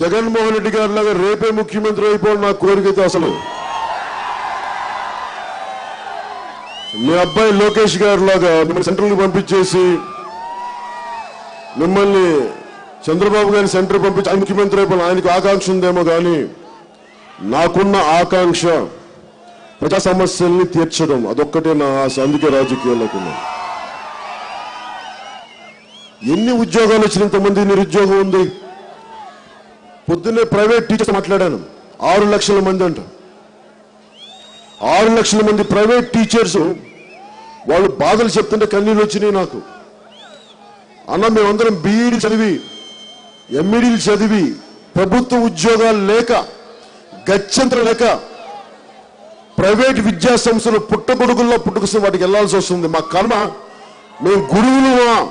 జగన్మోహన్ రెడ్డి గారి లాగా రేపే ముఖ్యమంత్రి అయిపోవడం నా కోరిక అయితే అసలు. మీ అబ్బాయి లోకేష్ గారి లాగా మిమ్మల్ని సెంట్రల్కి పంపించేసి మిమ్మల్ని చంద్రబాబు గారిని సెంటర్ పంపించి ముఖ్యమంత్రి అయిపోయిన ఆయనకు ఆకాంక్ష ఉందేమో కానీ నాకున్న ఆకాంక్ష ప్రజా సమస్యల్ని తీర్చడం. అదొక్కటే నా ఆశ. అందుకే రాజకీయాలకు ఎన్ని ఉద్యోగాలు వచ్చినంత మంది నిరుద్యోగం ఉంది. పొద్దున్నే ప్రైవేట్ టీచర్స్ మాట్లాడాను. ఆరు లక్షల మంది అంట. ఆరు లక్షల మంది ప్రైవేట్ టీచర్స్ వాళ్ళు బాధలు చెప్తుంటే కన్నీళ్ళు వచ్చినాయి నాకు. అన్న మేమందరం బీఈడి చదివి ఎంఈడీలు చదివి ప్రభుత్వ ఉద్యోగాలు లేక గత్యంతరం లేక ప్రైవేట్ విద్యా సంస్థలు పుట్టగొడుగుల్లో పుట్టుకొస్తే వాటికి వెళ్ళాల్సి వస్తుంది. మా కర్మ మేము గురువులుమా?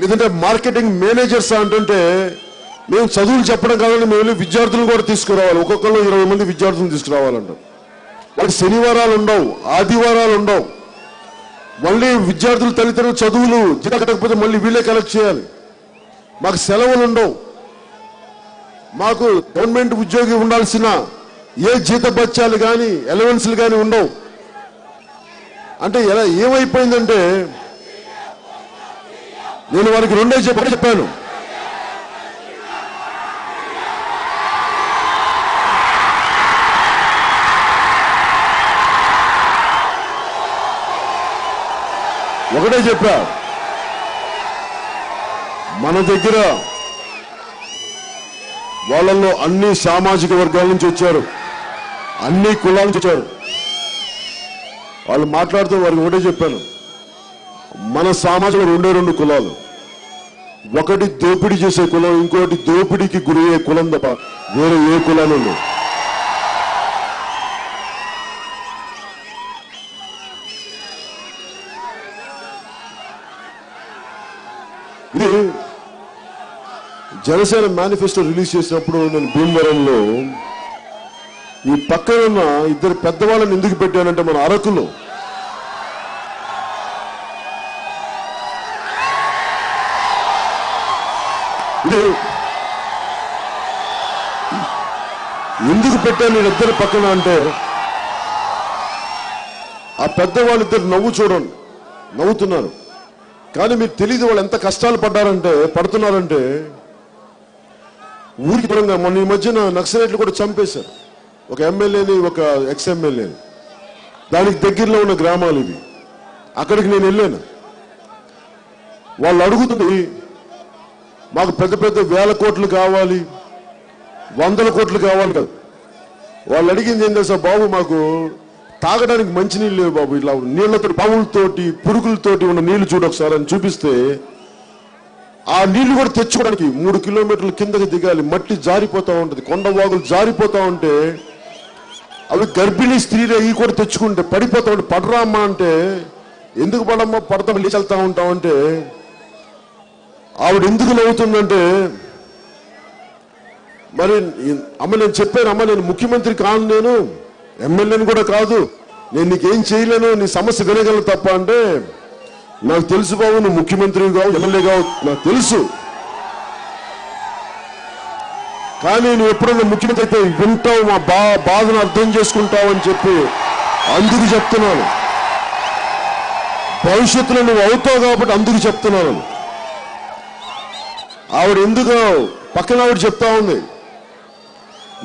లేదంటే మార్కెటింగ్ మేనేజర్స్ అంటుంటే మేము చదువులు చెప్పడం కాదని మేము వెళ్ళి విద్యార్థులను కూడా తీసుకురావాలి. ఒక్కొక్కరు ఇరవై మంది విద్యార్థులను తీసుకురావాలంట. వాళ్ళకి శనివారాలు ఉండవు ఆదివారాలు ఉండవు. మళ్ళీ విద్యార్థులు తల్లిదండ్రులు చదువులు జీతం కట్టకపోతే మళ్ళీ వీళ్ళే కలెక్ట్ చేయాలి. మాకు సెలవులు ఉండవు. మాకు గవర్నమెంట్ ఉద్యోగి ఉండాల్సిన ఏ జీతభత్యాలు కానీ ఎలవెన్స్లు కానీ ఉండవు. అంటే ఎలా ఏమైపోయిందంటే నేను వారికి రెండే చెప్పి చెప్పాను. ఒకటే చెప్పా. మన దగ్గర వాళ్ళల్లో అన్ని సామాజిక వర్గాల నుంచి వచ్చారు. అన్ని కులాల నుంచి వచ్చారు. వాళ్ళు మాట్లాడుతూ వారికి ఒకటే చెప్పాను. మన సామాజిక రెండే రెండు కులాలు. ఒకటి దోపిడీ చేసే కులం ఇంకోటి దోపిడీకి గురయ్యే కులం తప్ప వేరే ఏ కులాలు ఉండవు ఇది జనసేన మేనిఫెస్టో రిలీజ్ చేసినప్పుడు నేను భీమవరంలో ఈ పక్కన ఉన్న ఇద్దరు పెద్దవాళ్ళని ఎందుకు పెట్టానంటే మన అరకులో. ఎందుకు పెట్టాను నేను ఇద్దరు పక్కన అంటే ఆ పెద్దవాళ్ళిద్దరు నవ్వు చూడండి నవ్వుతున్నారు. కానీ మీకు తెలియదు వాళ్ళు ఎంత కష్టాలు పడ్డారంటే పడుతున్నారంటే ఊరికి పరంగా మొన్న ఈ మధ్యన నక్సలైట్లు కూడా చంపేశారు. ఒక ఎమ్మెల్యేని ఒక ఎక్స్ ఎమ్మెల్యేని దానికి దగ్గరలో ఉన్న గ్రామాలు ఇవి. అక్కడికి నేను వెళ్ళాను. వాళ్ళు అడుగుతుంది మాకు పెద్ద పెద్ద వేల కోట్లు కావాలి వందల కోట్లు కావాలి కదా. వాళ్ళు అడిగింది ఏం తెలుసా బాబు మాకు తాగడానికి మంచి నీళ్ళు లేవు బాబు. ఇలా నీళ్ళతో పావులతోటి పురుగులతోటి ఉన్న నీళ్ళు చూడు ఒకసారి అని చూపిస్తే ఆ నీళ్ళు కూడా తెచ్చుకోవడానికి మూడు కిలోమీటర్ల కిందకి దిగాలి. మట్టి జారిపోతా ఉంటుంది కొండ వాగులు జారిపోతా ఉంటే అవి గర్భిణీ స్త్రీలు అవి కూడా తెచ్చుకుంటే పడిపోతా ఉంటే పడరా అమ్మా అంటే ఎందుకు పడమ్మా? పడతాం లేచి వెళ్తా ఉంటాం అంటే ఆవిడ ఎందుకు నవ్వుతుందంటే మరి అమ్మ నేను చెప్పాను అమ్మ నేను ముఖ్యమంత్రి కాను నేను. ఎమ్మెల్యేని కూడా కాదు. నేను నీకేం చేయలేను నీ సమస్య వినగలను తప్ప అంటే నాకు తెలుసు బాబు నువ్వు ముఖ్యమంత్రి కావు ఎమ్మెల్యే కావు నాకు తెలుసు. కానీ నువ్వు ఎప్పుడైనా ముఖ్యమంత్రి అయితే వింటావు మా బా బాధను అర్థం చేసుకుంటావు అని చెప్పి అందుకు చెప్తున్నాను. భవిష్యత్తులో నువ్వు అవుతావు కాబట్టి అందుకు చెప్తున్నాను. ఆవిడ ఎందుకు పక్కన ఆవిడ చెప్తా ఉంది.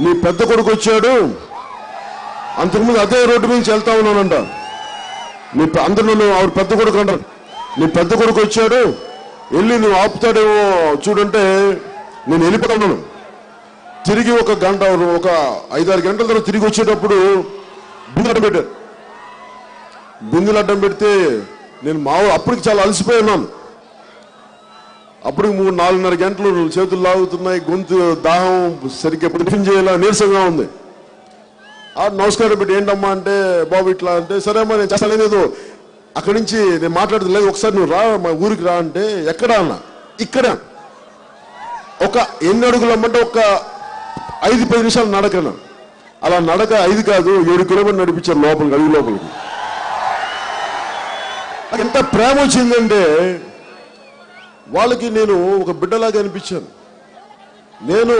నీ పెద్ద కొడుకు వచ్చాడు. అంతకుముందు అదే రోడ్డు మీద వెళ్తా ఉన్నానంట. నీ పె- అందరూ ఆవిడ పెద్ద కొడుకు అంటారు నీ పెద్ద కొడుకు వచ్చాడు వెళ్ళి నువ్వు ఆపుతాడేమో చూడంటే నేను వెళ్ళిపోతున్నాను తిరిగి ఒక గంట ఒక ఐదారు గంటల తర్వాత తిరిగి వచ్చేటప్పుడు బిందులు అడ్డం పెట్టారు బిందులు అడ్డం పెడితే నేను మామూలు అప్పటికి చాలా అలసిపోయి ఉన్నాను అప్పటికి మూడు నాలుగున్నర గంటలు చేతులు లాగుతున్నాయి గొంతు దాహం సరిగ్గా ఇప్పుడు టిఫిన్ చేయాలా నీరసంగా ఉంది. నమస్కారం బిడ్డ ఏంటమ్మా అంటే బాబు ఇట్లా అంటే సరే అమ్మా నేను చేస్తానేదో అక్కడి నుంచి నేను మాట్లాడుతూ లేదు. ఒకసారి నువ్వు రా మా ఊరికి రా అంటే ఎక్కడ అన్న ఇక్కడ. ఒక ఎన్ని అడుగులు అమ్మంటే ఒక ఐదు పది నిమిషాలు నడకను. అలా నడక ఐదు కాదు ఏడు కిలోమీటర్ నడిపించారు లోపలికి అడుగు లోపలికి. నాకు ఎంత ప్రేమ వచ్చిందంటే వాళ్ళకి నేను ఒక బిడ్డలాగా అనిపించాను. నేను